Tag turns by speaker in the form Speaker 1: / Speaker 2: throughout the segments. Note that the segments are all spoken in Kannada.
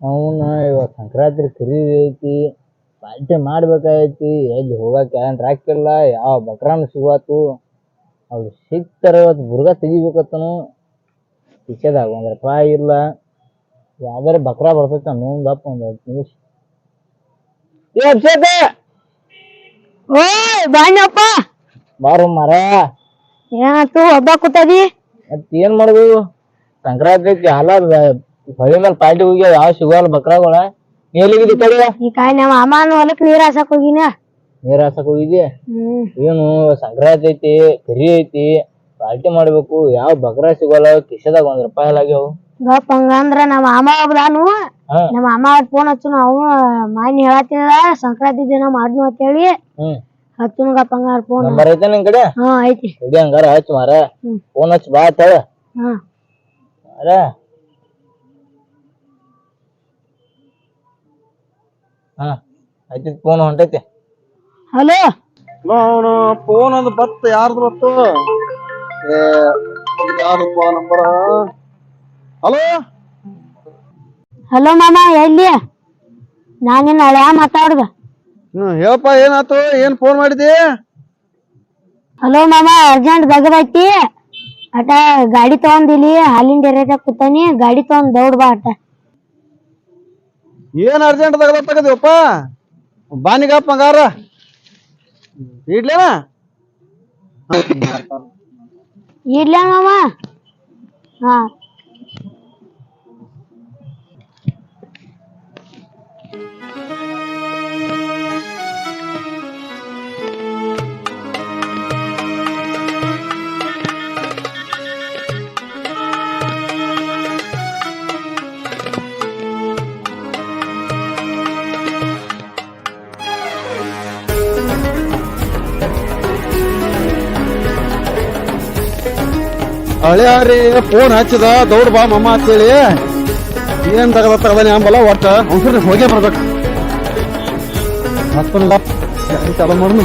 Speaker 1: ಅವನ ಇವಾಗ ಸಂಕ್ರಾಂತಿ ಖರೀದಿ ಐತಿ ಪಾರ್ಟಿ ಮಾಡ್ಬೇಕಾಗೈತಿ ಎಲ್ಲಿ ಹೋಗಕ್ಕೆ ಏನ್ ರಾಕಿಲ್ಲ ಯಾವ ಬಕ್ರಾನು ಸಿಗುವತ್ತು ಅವ್ರು ಸಿಗ್ತಾರ ಇವತ್ತು ಬುರ್ಗ ತೆಗಿಬೇಕತ್ತನು. ಕಿಶೆದಾಗ ಒಂದು ರೂಪಾಯಿ ಇಲ್ಲ. ಯಾವ್ದಾರ ಬಕ್ರಾ ಬರ್ತೈತೆ ನೋಂದಪ್ಪ ಒಂದು ಹತ್ತು ನಿಮಿಷ. ಏ ಅಭಿಷೇಕ!
Speaker 2: ಓಯ್ ಬಾಣಪ್ಪ
Speaker 1: ಬಾರು ಮರ
Speaker 2: ಏನಾಯ್ತು ಹಬ್ಬ ಕೂತದಿ?
Speaker 1: ಮತ್ ಏನ್ ಮಾಡುದು? ಸಂಕ್ರಾಂತಿ ಹಾಲ ಹೊಳಿ ಮೇಲೆ ಪಾರ್ಟಿ ಹೋಗ್ಯಾವ ಯಾವ ಸಿಗೋಲ್ಲ ಬಕ್ರಾಗಳ? ನೀ ಎಲ್ಲಿಗಿದ್ದಿ
Speaker 2: ಈ ಕಾಯಿ ನಮ್ಮ ಅಮ್ಮನ ಹೊಲಕ್ ನೀರ್ ಹಾಸಕ್ ಹೋಗಿನ.
Speaker 1: ನೀರ್ ಹಾಸಕ್
Speaker 2: ಹೋಗಿದ್ಯ?
Speaker 1: ಏನು ಸಂಕ್ರಾಂತಿ ಐತಿ ಕರಿ ಐತಿ ಪಾರ್ಟಿ ಮಾಡ್ಬೇಕು ಯಾವ ಬಕ್ರಾ ಸಿಗೋಲ್ಲ ಕಿಶದಾಗ ಒಂದ್ ರೂಪಾಯಿ ಆಗ್ಯಾವ.
Speaker 2: ಗಪ್ಪ ಹಂಗಂದ್ರ ನಮ್ಮ ಅಮ್ಮ ಒಬ್ದಾನು ನಮ್ಮ ಅಮ್ಮ ಫೋನ್ ಹಚ್ಚು ಅವ ಮಾನ್ಯ ಹೇಳತ್ತಿದ ಸಂಕ್ರಾಂತಿ ದಿನ ಮಾಡ್ನು ಅಂತೇಳಿ.
Speaker 1: ಹ್ಮ್.
Speaker 2: ಹಚ್ಚುನು ಗಪ್ಪ ಹಂಗಾರ ಫೋನ್
Speaker 1: ನಂಬರ್ ಐತೆ ನಿನ್ ಕಡೆ?
Speaker 2: ಹಾ ಐತಿ.
Speaker 1: ಇಡಿ ಹಂಗಾರ ಹಚ್ಚ ಮಾರ. ಫೋನ್ ಹಚ್ಚು ಬಾ ತಳ
Speaker 2: ಹಾ
Speaker 1: ಹಾ ಆಯ್ತು ಫೋನ್ ಹೊಂಟೈತಿ.
Speaker 2: ಹಲೋ
Speaker 3: ಅವನು ಫೋನ್ ಒಂದು ಬತ್ತ ಯಾರ್ದು ಬತ್ತು? ಏ ಯಾರಪ್ಪ ನಂಬರ ಹಲೋ
Speaker 2: ಹಲೋ ಮಾಮ ಎಲ್ಲಿ? ನಾನಿನ್ ಹಳ್ಯಾ ಮಾತಾಡ್ದ.
Speaker 3: ಹ್ಮ್ ಹೇಳಪ್ಪ ಏನಾತು ಏನ್ ಫೋನ್ ಮಾಡಿದಿ?
Speaker 2: ಹಲೋ ಮಾಮ ಅರ್ಜೆಂಟ್ ಬಗ್ಗೆ ಅಟ ಗಾಡಿ ತಗೊಂಡಿಲಿ ಹಾಲಿನ ಡೇರಿಯಾಗ ಕೂತಾನಿ ಗಾಡಿ ತಗೊಂಡ್ ದೌಡ್ ಬಾ ಅಟ.
Speaker 3: ಏನ್ ಅರ್ಜೆಂಟ್ ತಗದ ತಗದಿವಪ್ಪ ಬಾನಿಗಪ್ಪ ಹಂಗಾರ? ಇಡ್ಲೇನ?
Speaker 2: ಇಡ್ಲ ಮಾಮ ಹಾ.
Speaker 3: ಹಳ್ಯಾರಿ ಫೋನ್ ಹಚ್ಚಿದ, ದೌಡ್ ಬಾ ಮಮ್ಮ ಅಂತೇಳಿ. ಏನ್ ತಗದ ತಗದಾನೆ ಅಂಬಲ್ಲ ಒಟ್ಟ. ಒಂದ್ಸರಿ ಹೋಗೇ ಬರ್ಬೇಕು. ಮತ್ತೊಂದು ಚಾಲು ಮಾಡ್ನು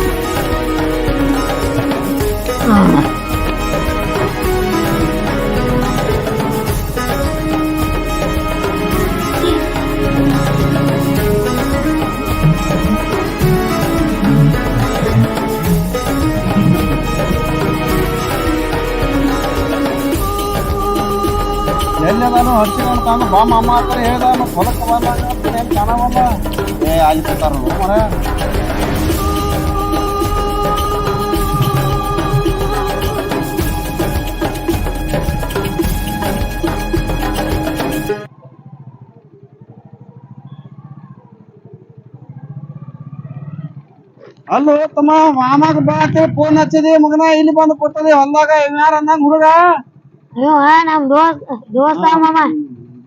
Speaker 3: ಹಚ್ಚಿನ ತಾನು ಬಾ ಹೊಲಕ್ಕೆ ಏ ಅಲ್ಲಿ ಕೂತಾರ ಅಲ್ಲೋ ತಮ್ಮ ಮಾಮಾಗ ಬಾ ಅಂತೇಳಿ ಫೋನ್ ಹಚ್ಚಿದಿ, ಮಗನ ಇಲ್ಲಿ ಬಂದು ಕೊಟ್ಟದಿ ಹೊಲ್ದಾಗ ಯಾರ ಅಂದಂಗ ಹುಡುಗ?
Speaker 2: ಆ, ನಮ್ ದೋಸ್ತ ದೋಸ್ತ ಮಾಮ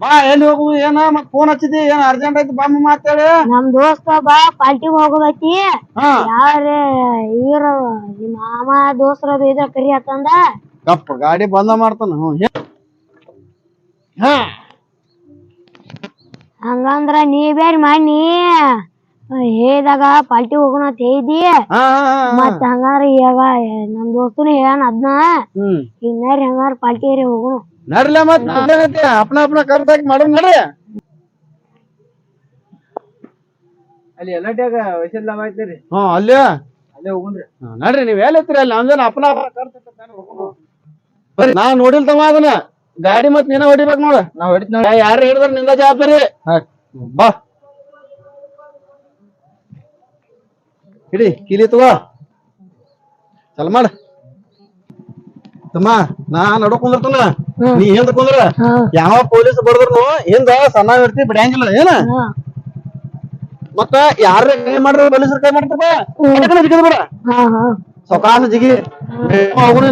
Speaker 3: ಬಾ ಎಲ್ಲಿ ಹೋಗು ಏನ ಮತ್ ಫೋನ್ ಹಚ್ಚಿದಿ ಏನ್ ಅರ್ಜೆಂಟ್ ಐತಿ ಬಾ ಮಾಮ ಅಂತೇಳಿ
Speaker 2: ನಮ್ ದೋಸ್ತ ಬಾ ಪಾರ್ಟಿ ಹೋಗೋದೈತಿ
Speaker 3: ಹಾ.
Speaker 2: ಯಾರ ಇವ್ರ ನಿಮ್ ಮಾಮ ದೋಸ್ರದು ಇದ್ರ ಕರಿ ಹತ್ತಂದ
Speaker 3: ಕಪ್ಪ ಗಾಡಿ ಬಂದ ಮಾಡ್ತಾನ ಹ್ಞೂ ಹೇ- ಹಾ.
Speaker 2: ಹಂಗಂದ್ರ ನೀ ಬೇರೆ ಮಾಡಿ ಹೇಳಿದಾಗ ಪಾರ್ಟಿ ಹೋಗೋಣ ಅಂತ ಹೇಳಿದಿ
Speaker 3: ಹಾ, ಹಾ, ಹಾ, ಹಾ.
Speaker 2: ಮತ್ತ ಹಂಗಾರ ಈಗ ನಮ್ ದೋಸ್ತನು ಹೇಳಾನ ಅದ್ನ
Speaker 3: ಹ್ಮ್.
Speaker 2: ನಡ್ರಿ ಹಂಗಾರ ಪಾರ್ಟಿ ಹೋಗೋಣ.
Speaker 3: ನಡ್ರಲ್ಲ ಮತ್ ಅಪ್ನ ಅಪ್ನ ಕರ್ದಾಕಿ ಮಾಡೋಣ ನಡ್ರಿ.
Speaker 1: ಅಲ್ಲಿ ಎಲ್ಲಟ್ಯಾಗ ವಯಸ್ಸಿಲ್ಲ ಐತ್ರಿ.
Speaker 3: ಹ್ಞೂ ಅಲ್ಲೇ
Speaker 1: ಅಲ್ಲೇ ಹೋಗುನ್ರಿ
Speaker 3: ಹಾ, ನಡ್ರಿ ನೀವ್ ಎಲ್ಲಿತ್ರಿ ಅಲ್ಲಿ? ನಮ್ದೇನ ಅಪ್ನ ಅಪ್ನ ಕರ್ದ ಬರ್ರಿ ನಾ ನೋಡಿಲ್ ತಮ್ಮ ಅದನ್ನ. ಗಾಡಿ ಮತ್ ನೀನ ಹೊಡಿಬೇಕ ನೋಡ.
Speaker 1: ನಾವ್ ಹೊಡಿತ್ ನೋಡಿ
Speaker 3: ಯಾರು ಹಿಡಿದ್ರ ನಿಂದ ಜವಾಬ್ದಾರಿ? ಬಾ. ಹಿಡಿ ಕೀಲಿ ತಗೋ. ಚಲ ಮಾಡ. ತಮ್ಮ ನಾ ನಡು ಕುಂದಿರ್ತಾನ ನೀ ಹಿಂದ ಕುಂದ್ರ. ಯಾವ ಪೊಲೀಸ್ ಬರ್ದ್ರು ಹಿಂದ ಸಣ್ಣ ಇರ್ತಿ ಬಿಡಂಗಿಲ್ಲ ಏನ? ಮತ್ತ ಯಾರ ಕೈ ಮಾಡ್ರ ಪೊಲೀಸರು ಕೈ ಮಾಡ್ತಾರ ಬಿಡ? ಸೊಕಾಸ ಜಿಗಿ. ಹೋಗುಣ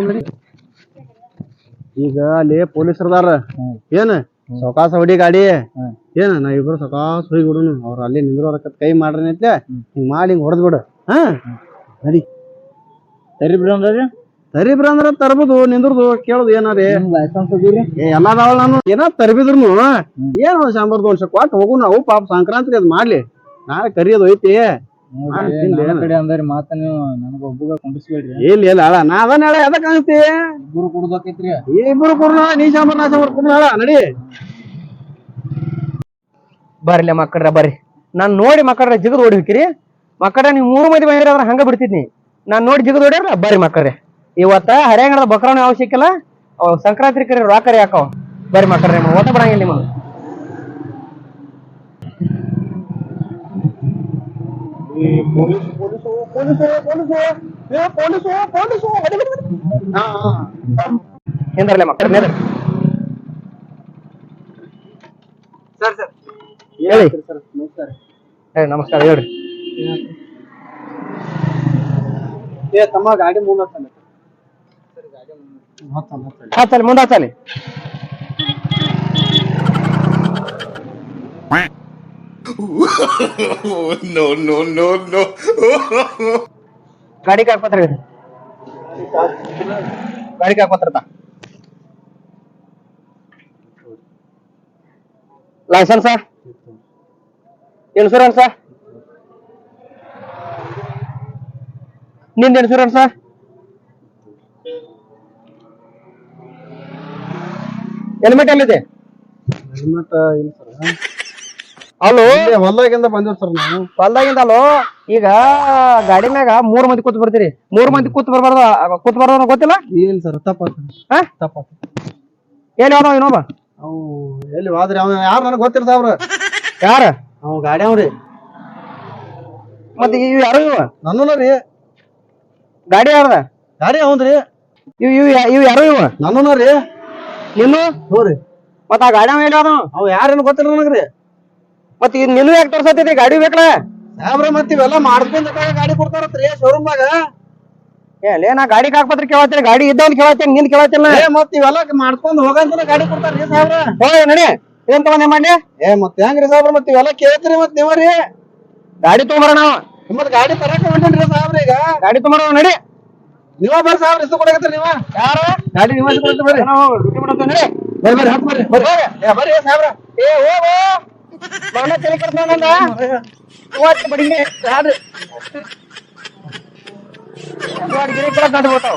Speaker 2: ನಡಿ
Speaker 3: ಈಗ ಅಲ್ಲಿ ಪೊಲೀಸರದಾರ. ಏನ್ ಸೌಕಾಸ ಹೊಡಿ ಗಾಡಿ. ಏನ ನಾ ಇಬ್ರು ಸಕಾಸ ಹೋಗಿ ಬಿಡುನು ಅವ್ರ ಅಲ್ಲಿ ನಿಂದ್ರ ಕೈ ಮಾಡ್ರಿ ಐತ್ಲೆ ಹಿಂಗ್ ಮಾಡಿ ಹಿಂಗ್ ಹೊಡೆದ್ ಬಿಡು. ಹಾ? ನಡಿ.
Speaker 1: ಸರಿ ಬಿಡು ಅಂದ್ರೆ
Speaker 3: ತರಿಬ್ರ ಅಂದ್ರ ತರ್ಬೋದು ನಿಂದ್ರದು ಕೇಳುದು ಏನಾರಿ ಏ ನಾನು. ಏನ ತರಬಿದ್ರು ಏನು ಶಾಂಬರ್ದು ಒಂದ್ ಕೊಟ್ಟು ಹೋಗು ನಾವು ಪಾಪ ಸಂಕ್ರಾಂತಿ ಅದ್ ಮಾಡ್ಲಿ. ನಾಳೆ ಕರಿಯೋದು ಐತಿ
Speaker 1: ಕಡೆ ಅಂದ್ರಿ ಮಾತ ನೀವು ನನಗ ಒಬ್ಬಗ ಕುಂಡಿಸ್ಬೇಡ್ರಿ.
Speaker 3: ಇಲ್ಲ ಇಲ್ಲ ಅಲ್ಲ ನಾ ಅದ ನಾಳೆ ಎದಕ್ ಅನ್ಸ್ತಿ
Speaker 1: ಇಬ್ಬರು ಕುಡ್ದೋಕೈತ್ರಿ.
Speaker 3: ಇಬ್ರು ಕುರ್ನ ನೀ ಶಾಂಬರ್ ನಾ ಶಾಂಬರ್ ಕುರ್ನ ನಡಿ.
Speaker 4: ಬರ್ಲಿ ಮಕ್ಕಳ್ರ ಬರ್ರಿ. ನಾನ್ ನೋಡಿ ಮಕ್ಕಳ್ರ ಜಿಗದ್ ಓಡಿ ಹೋಗಿರಿ ಮಕ್ಕಳ ನೀವು ಮೂರು ಮಂದಿ ಬಂದಿರ ಅದ್ರ ಹಂಗ ಬಿಡ್ತಿದ್ನಿ. ನಾನ್ ನೋಡಿ ಜಿಗದ್ ಓಡ್ಯಾರ ಬರ್ರಿ ಮಕ್ಕಳ್ರೆ. ಇವತ್ತ ಹರಿಯಾಣದ ಬಕ್ರಾನ ಅವಶ್ಯಕಲ್ಲ ಸಂಕ್ರಾಂತಿ ಕರಿ ರಾಕರಿ ಹಾಕವ್. ಬರ್ರಿ ಮಕ್ಕಳ್ರೆ ನಿಮ್ಮ ಓಟ ಬರಂಗಿಲ್ಲ ನಿಮಗೆ. ನಿಂದ್ರಲ್ಲ ಮಕ್ಕಳ ನಿಂದ್ರ ಸರ್ ಸರ್ ಹೇಳಿ ಹೇಳಿ ನಮಸ್ಕಾರ ಹೇಳ್ರಿ
Speaker 3: ಏ ತಮ್ಮ ಗಾಡಿ ಮುಂದೆ ಹತ್ತಲ್ಲ.
Speaker 4: ಮುಂದೆ ಹಚ್ಚಲಿ
Speaker 5: no, no, no, no.
Speaker 4: ಗಾಡಿ ಕಾಕ್ಪತ್ರ ಗಾಡಿ ಕಾಕ್ಪತ್ರ ಲೈಸೆನ್ಸ್ ಇನ್ಶೂರೆನ್ಸ್ನಿಂದ ಇನ್ಶೂರೆನ್ಸ್ ಹೆಲ್ಮೆಟ್ ಎಲ್ಲಿದೆ?
Speaker 3: ಹೆಲ್ಮೆಟ್ ಇಲ್ಲ ಸರ್.
Speaker 4: ಅಲ್ಲೋ
Speaker 3: ಹೊಲ್ದಾಗಿಂದ ಬಂದಿವ್ ಸರ್ ನಾವು.
Speaker 4: ಅಲ್ಲೋ ಈಗ ಗಾಡಿ ಮ್ಯಾಗ ಮೂರ್ ಮಂದಿ ಕೂತ್ ಬರ್ತೀರಿ. ಮೂರ್ ಮಂದಿ ಕೂತ್ ಬರ್ಬಾರ್ದ? ಕೂತ್ ಬರ್ಬಾರ್ದು ಗೊತ್ತಿಲ್ಲ?
Speaker 3: ಇಲ್ಲ ಸರ್ ತಪ್ಪಾತ
Speaker 4: ತಪ್ಪ
Speaker 3: ತಪ್ಪಾತ.
Speaker 4: ಎಲ್ಲಿ ಯಾವ್ದವ ಇನ್ನೊಬ್ಬ?
Speaker 3: ಅವು ಎಲ್ಲಿ ಹೋದ್ರಿ? ಅವ ಯಾರು ನನಗೆ ಗೊತ್ತಿಲ್ಲ ಸಾವ್ರ
Speaker 4: ಯಾರ?
Speaker 3: ಅವ್ ಗಾಡಿ ಅವ್ರಿ.
Speaker 4: ಮತ್ತೆ ಇವ್ ಯಾರು ಇವ?
Speaker 3: ನನ್ನೂ ರೀ.
Speaker 4: ಗಾಡಿ ಯಾರ್ದ?
Speaker 3: ಗಾಡಿ ಅವಂದ್ರಿ
Speaker 4: ಇವ್ ಇವ್ ಇವ್ ಯಾರು ಇವ?
Speaker 3: ನನ್ನ ರೀ.
Speaker 4: ನಿನ್ನು?
Speaker 3: ನೋಡ್ರಿ
Speaker 4: ಮತ್ತ ಆ ಗಾಡಿ ಎಲ್ಲಿ ಅದ
Speaker 3: ಅವ್ ಯಾರೇನು ಗೊತ್ತಿಲ್ಲ ನನಗ್ರಿ
Speaker 4: ಮತ್ತ ಈಗ ನಿನ್ ಯಾಕೆ ತೋರ್ಸತೈತಿ ಗಾಡಿ ಬೇಕಲ್ಲ
Speaker 3: ಸಾಬ್ರ ಮತ್ ಇವೆಲ್ಲ ಮಾಡ್ಕೊಂಡ್ ಗಾಡಿ ಕೊಡ್ತಾರತ್ರಿ ಶೋರೂಮ್ದಾಗ
Speaker 4: ಏ ಏನ ನಾ ಗಾಡಿ ಕಾಕ್ಪತ್ರ ಕೇಳತ್ತೇನೆ. ಗಾಡಿ ಇದ್ದವನ್ ಕೇಳತ್ತೇನೆ ನಿನ್ ಕೇಳತ್ತಿಲ್ಲ
Speaker 3: ಏ ಮತ್ ಇವೆಲ್ಲ ಮಾಡ್ಕೊಂಡ್ ಹೋಗಂತ ಗಾಡಿ ಕೊಡ್ತಾರ್ರಿ ಸಾಬ್ರ.
Speaker 4: ಹೋಗಿ ನಡಿ ಏನ್ ತಗೊಂಡ್ ಮಾಡಿ
Speaker 3: ಏ ಮತ್ ಹೆಂಗ್ರಿ ಸಾಬ್ರ ಮತ್ ಇವೆಲ್ಲ ಕೇಳ್ತೀರಿ ಮತ್ ನೀವ್ರಿ?
Speaker 4: ಗಾಡಿ ತೊಗೊಂಬರ ನಾವ್
Speaker 3: ಮತ್ ಗಾಡಿ ತರಕ ಹೊಂಟೇನ್ರಿ ಸಾಬ್ರ ಈಗ.
Speaker 4: ಗಾಡಿ ತೊಗೊಂಬರ ನಡಿ.
Speaker 3: ನೀವ ಬರ್ರಿ ಸಾಬ್ರ ಇಷ್ಟು ಕೊಡಕತ್ತೀರಿ ನೀವ.
Speaker 4: ಯಾರ?
Speaker 3: ಗಾಡಿ ನೀವ ಕೊಡ್ತೀರಿ ಬರ್ರಿ.
Speaker 4: ನಾವು ಡ್ಯೂಟಿ
Speaker 3: ಬರ್ರಿ ಬರ್ರಿ ಹತ್ ಬರ್ರಿ. ಬರ್ರಿ. ಏ ಬರ್ರಿ ಸಾಬ್ರ.
Speaker 4: ಏ ಹೋಗು. ನಾನು ತಲೆ ಕಟ್ತಾನಂದ ಇವತ್ತು ಬಡಿಗೆ ಯಾರು ಗಿರಿ ಕಡೆ ನಡ್ಬಿಟ್ಟಾವ